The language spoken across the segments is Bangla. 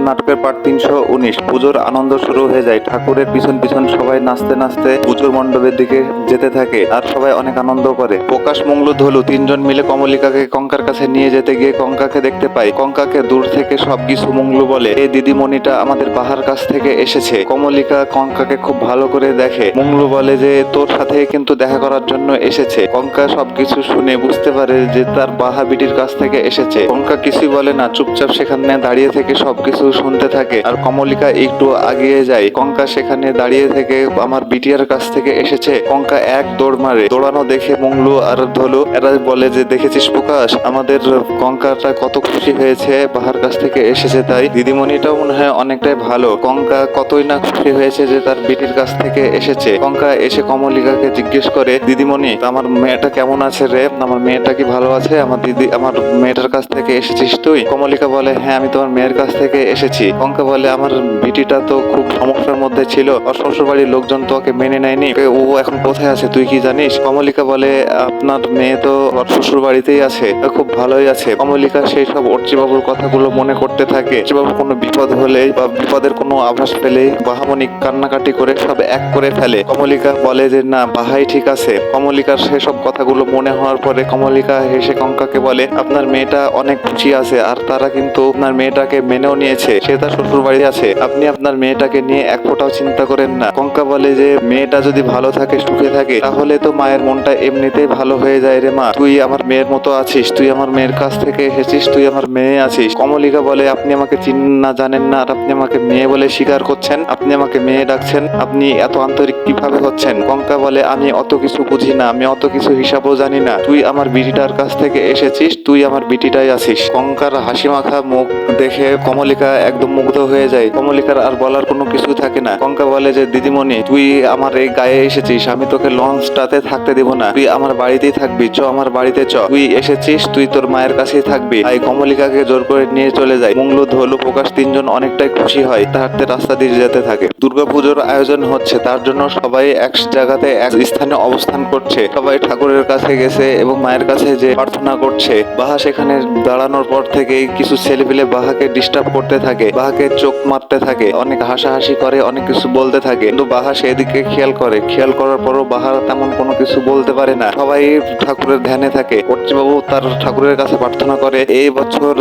নাটকের পার্ট তিনশো উনিশ। পুজোর আনন্দ শুরু হয়ে যায়। ঠাকুরের পিছন পিছন সবাই নাচতে নাচতে পুজোর মণ্ডপের দিকে যেতে থাকে আর সবাই অনেক আনন্দ করে। প্রকাশ, মঙ্গলু, ধলু তিনজন মিলে কমলিকাকে কঙ্কার কাছে নিয়ে যেতে গিয়ে কঙ্কাকে দেখতে পাই। কঙ্কাকে দূর থেকে সবকিছু মঙ্গলু বলে। এই দিদিমণিটা আমাদের বাহার কাছ থেকে এসেছে। কমলিকা কঙ্কাকে খুব ভালো করে দেখে। মঙ্গলু বলে যে, তোর সাথে কিন্তু দেখা করার জন্য এসেছে। কঙ্কা সবকিছু শুনে বুঝতে পারে যে, তার বাহা বিটির কাছ থেকে এসেছে। কঙ্কা কিছুই বলে না, চুপচাপ সেখানে দাঁড়িয়ে থেকে সবকিছু শুনতে থাকে। আর কমলিকা একটু আগিয়ে যায়। কঙ্কা সেখানে দাঁড়িয়ে থেকে আমার বিটিয়ার কাছ থেকে এসেছে। কঙ্কা এক দৌড় মারে। দৌড়ানো দেখে মংলু আর ধলু, এরা বলে যে, দেখেছিস প্রকাশ? আমাদের কঙ্কাটা কত খুশি হয়েছে, বাহার কাছ থেকে এসেছে তাই। দিদিমণিটাও মনে হয় অনেকটাই ভালো। কঙ্কা কতই না খুশি হয়েছে যে, তার বিটির কাছ থেকে এসেছে। কঙ্কা এসে কমলিকাকে জিজ্ঞেস করে, দিদিমণি, আমার মেয়েটা কেমন আছে রে? আমার মেয়েটা কি ভালো আছে? আমার দিদি, আমার মেয়েটার কাছ থেকে এসেছিস তুই? কমলিকা বলে হ্যাঁ আমি তোমার মেয়ের কাছ থেকে এসেছি। কঙ্কা বলে, আমার বিটিটা তো খুব সমস্যার মধ্যে ছিল। ওর শ্বশুর বাড়ির লোকজন তোকে মেনে নেয়নি। ও এখন কোথায় আছে তুই কি জানিস? কমলিকা বলে, আপনার মেয়ে তো ওর শ্বশুর বাড়িতেই আছে। খুব ভালোই আছে। কমলিকা সেই সব অর্চিবাবুর কথাগুলো মনে করতে থাকে। অর্চিবাবু কোনো বিপদ হলে বা বিপদের কোনো আভাস পেলে বাহামণি কান্নাকাটি করে সব এক করে ফেলে। কমলিকা বলে যে, না, বাহাই ঠিক আছে। কমলিকার সেসব কথাগুলো মনে হওয়ার পরে কমলিকা হেসে কঙ্কাকে বলে, আপনার মেয়েটা অনেক খুশি আছে, আর তারা কিন্তু আপনার মেয়েটাকে মেনেও নিয়েছে। সে তার শ্বশুর বাড়ি আছে। আপনি আপনার মেয়েটাকে নিয়ে এক ফোঁটাও চিন্তা করেন না। কঙ্কা বলে যে, মেয়েটা যদি ভালো থাকে, সুখে থাকে, তাহলে তো মায়ের মনটা এমনিতেই ভালো হয়ে যায় রে মা। তুই আমার মেয়ের মতো আছিস, তুই আমার মেয়ের কাছ থেকে এসেছিস তুই আমার মেয়ে আছিস। কমলিকা বলে, আপনি আমাকে চিনেন না, জানেন না, আর আপনি আমাকে মেয়ে বলে স্বীকার করছেন। আপনি আমাকে মেয়ে ডাকছেন। আপনি এত আন্তরিক কীভাবে হচ্ছেন? কঙ্কা বলে, আমি অত কিছু বুঝি না, আমি অত কিছু হিসাবও জানি না। তুই আমার বিটিটার কাছ থেকে এসেছিস, তুই আমার বিটিটাই আছিস। কঙ্কার হাসি মাখা মুখ দেখে কমলিকা একদম মুগ্ধ হয়ে যায়। কমলিকার আর বলার কোনো কিছু থাকে না। কঙ্কা বলে যে, দিদিমণি, তুই আমার এই গায়ে এসেছিস, আমি তোকে লঞ্চটাতে থাকতে দিব না। তুই আমার বাড়িতেই থাকবি, চ, আমার বাড়িতে চ। তুই এসেছিস, তুই তোর মায়ের কাছেই থাকবি। তাই কমলিকাকে জোর করে নিয়ে চলে যায়। মঙ্গলু ধলু প্রকাশ তিনজন অনেকটাই খুশি হয়। হাঁটতে রাস্তা দিয়ে যেতে থাকে। দুর্গাপুজোর আয়োজন হচ্ছে। তার জন্য সবাই এক জায়গাতে এক স্থানে অবস্থান করছে। সবাই ঠাকুরের কাছে গেছে এবং মায়ের কাছে যে প্রার্থনা করছে। বাহা সেখানে দাঁড়ানোর পর থেকে কিছু ছেলেপিলে বাহাকে ডিস্টার্ব করতে থাকে। বাহাকে চোখ মারতে থাকে, অনেক হাসাহাসি করে, অনেক কিছু বলতে থাকে। কিন্তু বাহা সেদিকে খেয়াল করে, খেয়াল করার পরও বাহা তেমন কোনো কিছু বলতে পারে না। সবাই ঠাকুরের ধ্যানে থাকে বাবু তার ঠাকুরের কাছে প্রার্থনা করে, এই বছর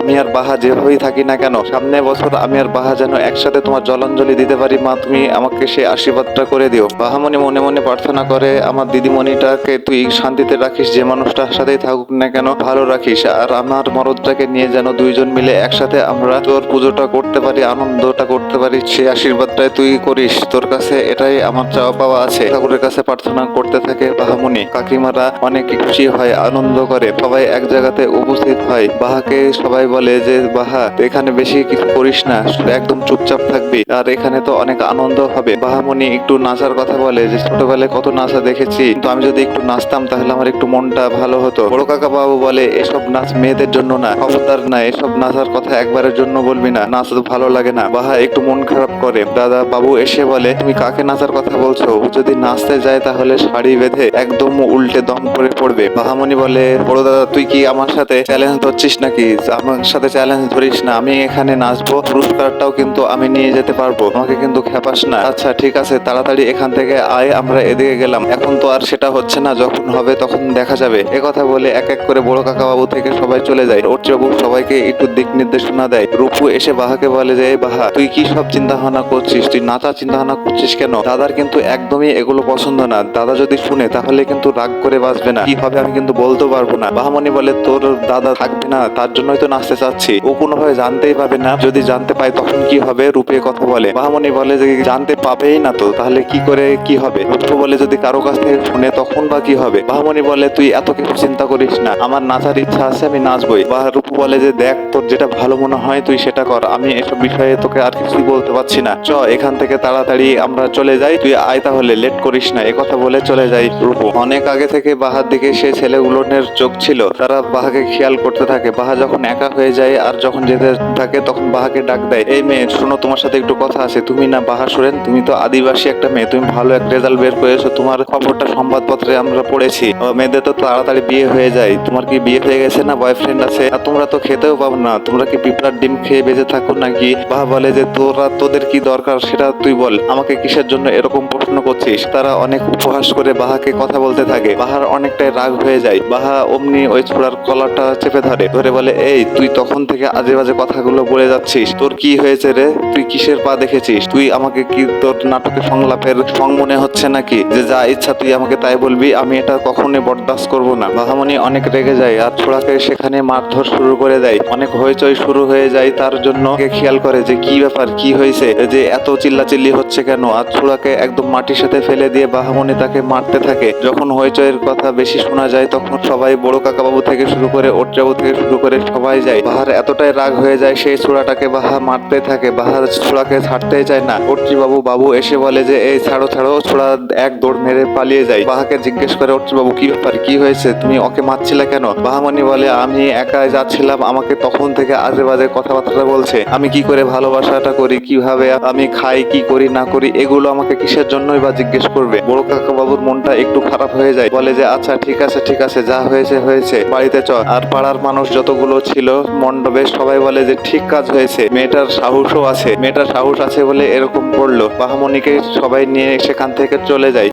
আমি আর বাহা যেভাবেই থাকি না কেন সামনে বছর আমি আর বাহা যেন একসাথে তোমার জলাঞ্জলি দিতে পারি, মা, তুমি আমাকে সে আশীর্বাদটা করে দিও। বাহামণি মনে মনে প্রার্থনা করে, আমার দিদিমণিটাকে তুই শান্তিতে রাখিস, যে মানুষটার সাথেই থাকুক না কেন, ভালো রাখিস। আর আমার মরদটাকে নিয়ে যেন দুইজন মিলে একসাথে আমরা তোর পুজোটা করতে পারি, আনন্দটা করতে পারি সেই আশীর্বাদটাই তুই করিস। তোর কাছে এটাই আমার চাওয়া পাওয়া আছে। ঠাকুরের কাছে প্রার্থনা করতে থাকে বাহামণি কাকিমারা অনেক খুশি হয়, আনন্দ করে, সবাই এক জায়গাতে উপস্থিত হয়। বাহাকে সবাই বলে যে, বাহা এখানে বেশি কিছু করিস না একদম চুপচাপ থাকবি। আর এখানে তো অনেক আনন্দ হবে। বাহামণি একটু নাচার কথা বলে যে, ছোটবেলায় কত নাচা দেখেছি, কিন্তু আমি যদি একটু নাচতাম, তাহলে আমার একটু মনটা ভালো হতো। বড় কাকা বাবু বলে, এসব নাচ মেয়েদের জন্য না খবরদার না, এসব নাচার কথা একবারের জন্য বলবি না। নাচ তো ভালো লাগে না। বাহা, একটু মন খারাপ করে। দাদা বাবু এসে বলে, তুমি কাকে নাচার কথা বলছো? যদি নাচতে যায় তাহলে শাড়ি বেঁধে একদম উল্টে দম করে পড়বে। বাহামণি বলে, বড় দাদা, তুই কি আমার সাথে চ্যালেঞ্জ ধরছিস নাকি? আমার সাথে চ্যালেঞ্জ ধরিস না। আমি এখানে নাচবো, পুরস্কারটাও কিন্তু আমি নিয়ে যেতে পারব। আমাকে কিন্তু খেপাস না। আচ্ছা ঠিক আছে, তাড়াতাড়ি এখান থেকে আয়, আমরা এদিকে গেলাম। এখন তো আর সেটা হচ্ছে না। যখন হবে তখন দেখা যাবে। এ কথা বলে এক এক করে বড় কাকা বাবু থেকে সবাই চলে যায়। ওর বাবু সবাইকে একটু দিক নির্দেশনা দেয়। রূপু এসে বাহাকে বলে যে "এই বাহা, তুই কি সব চিন্তা ভাবনা করছিস? তুই নাচা চিন্তা ভাবনা করছিস কেন? দাদার কিন্তু একদমই এগুলো পছন্দ না। দাদা যদি শুনে, তাহলে কিন্তু রাগ করে বাঁচবে না। কি হবে আমি কিন্তু বলতেও পারব না। বাহামণি বলে, তোর দাদা থাকবে না, তার জন্যই তো নাচতে চাচ্ছি। ও কোনোভাবে জানতেই পাবে না। যদি জানতে পায়, তখন কি হবে? রূপে কথা বলে। বাহামণি বলে যে, জানতে পাবেই না তো, তাহলে কি করে কি হবে? রূপু বলে, যদি কারও কাছ থেকে শুনে, তখন বা কি হবে? বাহামণি বলে, তুই এত কিছু চিন্তা করিস না। আমার নাচার ইচ্ছা আছে, আমি নাচবই। বা রূপু বলে যে, দেখ, তোর যেটা ভালো মনে হয়, তুই সেটা কর, আমি এসব বিষয়ে তোকে আর কিছুই বলতে পারছি না। চ, এখান থেকে তাড়াতাড়ি আমরা চলে যাই, তুই আয় তাহলে, লেট করিস না কথা বলে চলে যাই রূপু। অনেক আগে থেকে বাহার দিকে সে ছেলেগুলোনের চোখ ছিল, তারা বাহাকে খেয়াল করতে থাকে। বাহা যখন একা হয়ে যায় আর যখন যেতে থাকে, তখন বাহাকে ডাক দেয়, এই মেয়ে, শোনো, তোমার সাথে একটু কথা আছে, তুমি না বাহা সুরেন, তুমি তো আদিবাসী একটা মেয়ে, তুমি ভালো এক রেজাল্ট বের করেছ, তোমার খবরটা সংবাদপত্রে আমরা পড়েছি। মেয়েদের তো তাড়াতাড়ি বিয়ে হয়ে যায়, তোমার কি বিয়ে হয়ে গেছে না বয়ফ্রেন্ড আছে? আর তোমরা তো খেতেও পাবো না, তোমরা কি পিঁপড়ার ডিম খেয়ে বেঁচে থাকো নাকি? বা বলে যে, তোরা, তোদের কি দরকার সেটা তুই বল। আমাকে কিসের জন্য এরকম প্রশ্ন করছিস? তারা অনেক উপহাস করে বাহাকে কথা বলতে থাকে। বাহার অনেকটাই রাগ হয়ে যায়। বাহা অমনি ওই ছোড়ার কলারটা চেপে ধরে। ধরে বলে, এই, তুই তখন থেকে আজে বাজে কথাগুলো বলে যাচ্ছিস। তোর কি হয়েছে রে? তুই কিসের পা দেখেছিস? তুই আমাকে কি তোর নাটকের সংলাপের সং মনে হচ্ছে নাকি? যে যা ইচ্ছা তুই আমাকে তাই বলবি, আমি এটা কখনোই বরদাস্ত করব না। বাহামণি অনেক রেগে যায় আর ছোড়াকে সেখানে মারধর শুরু করে দেয়। অনেক হইচই শুরু হয়ে যায় তার জন্য খেয়াল করে যে কি ব্যাপার, কি হয়েছে, যে এত চিল্লাচিল্লি হচ্ছে কেন? আর ছোড়াকে একদম মাটির সাথে ফেলে দিয়ে বাহামণি তাকে মারতে থাকে। যখন হইচয়ের কথা বেশি শোনা যায়, তখন সবাই বড় কাকাবাবু থেকে শুরু করে ওট্রাবু থেকে শুরু করে সবাই যায়। বাহার এতটাই রাগ হয়ে যায়, সেই ছোড়াটাকে বাহা মারতে থাকে। বাহার ছোড়াকে ছাড়তেই চায় না। বাবু বাবু এসে বলে যে, এই ছাড়ো ছাড়ো, ছোড়া এক দৌড় মেরে পালিয়ে যায়। বাহাকে জিজ্ঞেস করে বাবু কি ব্যাপার? কি হয়েছে? তুমি ওকে মারছিলে কেন? বাহামণি বলে, আমি একাই যাচ্ছিলাম। আমাকে তখন থেকে আজে বাজে কথাবার্তা বলছে, আমি কি করে ভালোবাসাটা করি? কীভাবে আমি খাই, কি করি, না করি? এগুলো আমাকে কিসের জন্যই বা জিজ্ঞেস করবে? বড় কাকা বাবুর মনটা একটু খারাপ হয়ে যায়। বলে যে আচ্ছা ঠিক আছে ঠিক আছে, যা হয়েছে হয়েছে। বাড়িতে চ আর পাড়ার মানুষ যতগুলো ছিল, মণ্ডপে সবাই বলে যে, ঠিক কাজ হয়েছে। মেয়েটার সাহসও আছে। মেয়েটার সাহস আছে বলে এরকম করল। বাহামণিকে সবাই নিয়ে সেখান থেকে চলে যায়।